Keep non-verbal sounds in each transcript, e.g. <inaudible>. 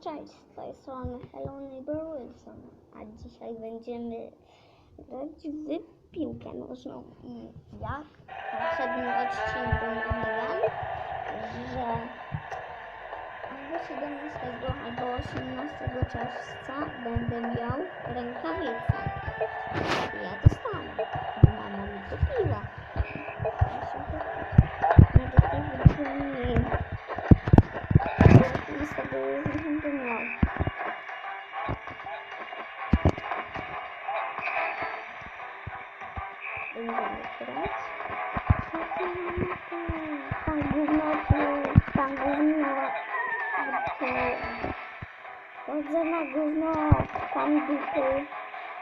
Cześć, z tej strony Hello Neighbor Wilson, a dzisiaj będziemy grać w piłkę nożną i jak w poprzednim odcinku mówiłam, że albo 17 albo 18 czerwca będę miał rękawice. Ja dostałam, bo mama mi kupiła. No do tego 15 Chodzę na gówno, tam dupy,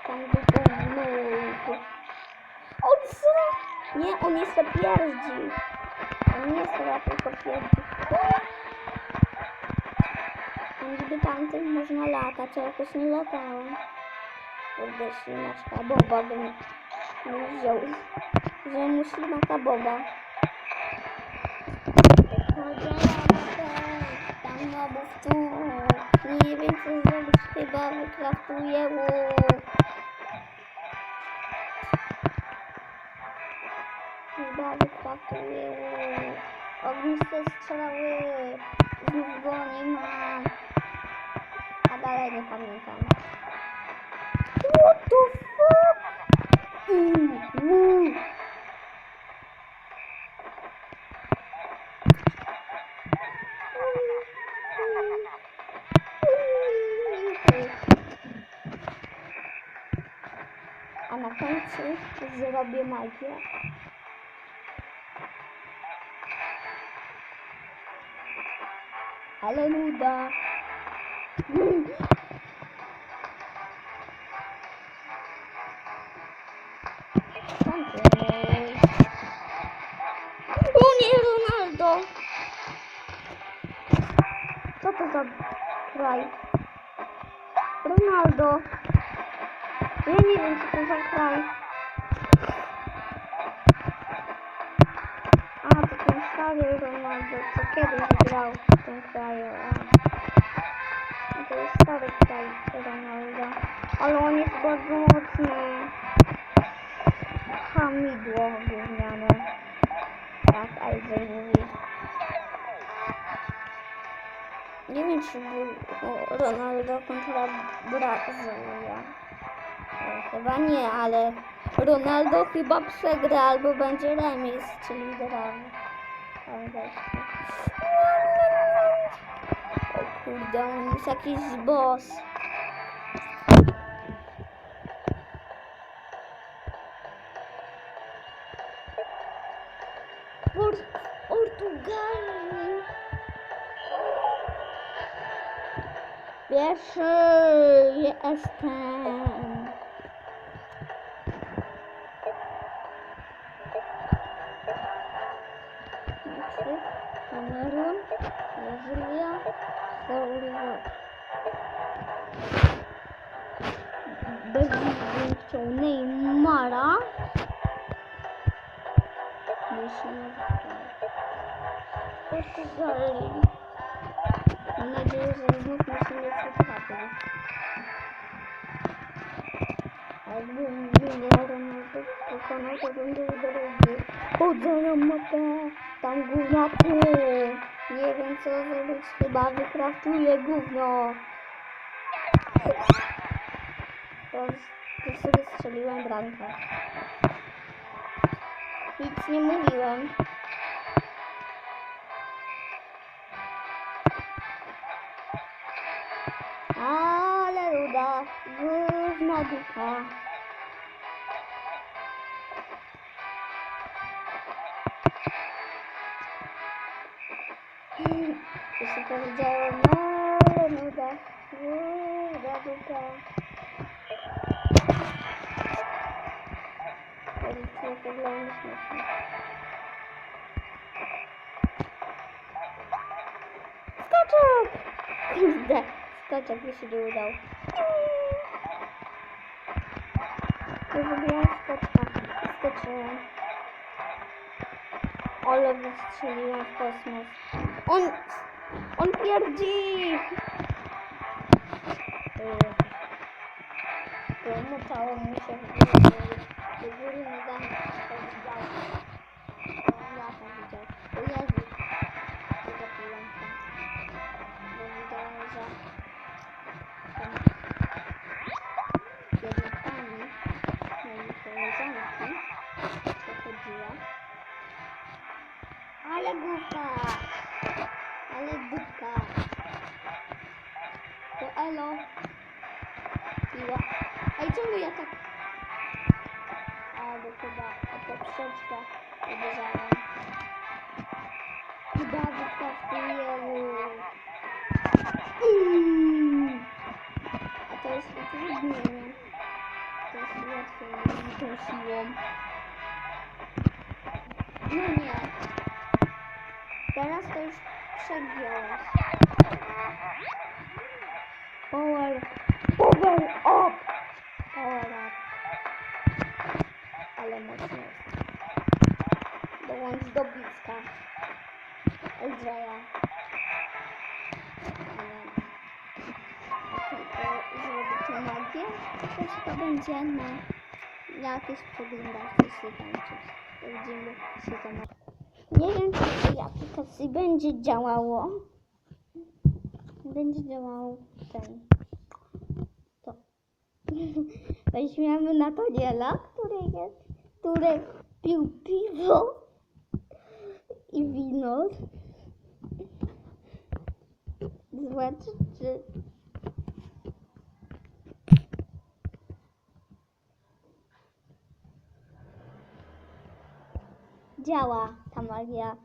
tam dupy gnój. On co? Nie, on jeszcze pierdzi. On nie chyba tylko pierdzi. A niby tamtym można latać, a jakoś nie latałem. Kurde, ślimaczka Boba bym bym wziął. Że mu ślimaka Boba. Chodzę na ten, tam. Wiem co zrobić, chyba wykraftuję łuk. Chyba wykraftuję łuk. Ogniste strzały. Znów go nie mam. A dalej nie pamiętam. What the fuck? Mm, mm. A na końcu zrobię magię. Ale nuda. O nie, Ronaldo! Co to za kraj? Ronaldo! Ja nie wiem, co to za kraj. A, to ten stary Ronaldo, co kiedyś grał w tym kraju. A. To jest stary kraj Ronaldo. Ale on jest bardzo mocny. Hamidło gówniane. Tak, Aldrzej mówi. Nie wiem, czy był Ronaldo kontra Brazylia. Chyba nie, ale Ronaldo chyba przegra albo będzie remis, czyli. Angielski. O kurde, on jest jakiś boss. Port Portugalii. Pierwszy jestem. arkadaşlar. Sanırım Brezilya soruyor. Brezilya Neymar'a Надеюсь, займут на себе цитаты. Один день я там только на секунду дороги. Куда нам это? Tam gówno tu. Nie wiem co zrobić, chyba wykraftuję gówno. To, to sobie strzeliłem bramkę. Nic nie mówiłem. Ale ruda, gówna dupa. To się powiedziałem, ale nuda, gówna dupa. Policja wygląda śmiesznie. Skoczek! Kurde, skoczek mi się nie udał. Nie zrobiłam skoczka. Skoczyłem. Ale wystrzeliłem w kosmos. On, on pierdzi! Komu tam muszę... Do góry nogami. Elo! Miła. Ej, czemu ja tak... A, bo chyba o poprzeczkę uderzałem. I Dawid kastuje. Mm. A to jest utrudnienie. To jest łatwiej niż tą siłą. No nie. Teraz to już przegiąłeś. Power, power up! Power up. Ale mocno jest. Dołącz do bliska. Zrobię tą magię. Też to będzie na jakieś przeglądarce, jeśli tam coś. Widzimy się ma. Nie wiem, czy tej aplikacji będzie działało. Będzie działał ten. To. <laughs> Weźmiemy Nataniela, który jest, który pił piwo i wino. Zobacz, czy działa ta magia.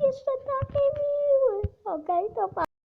Jeszcze taki miły. Okej, to pa.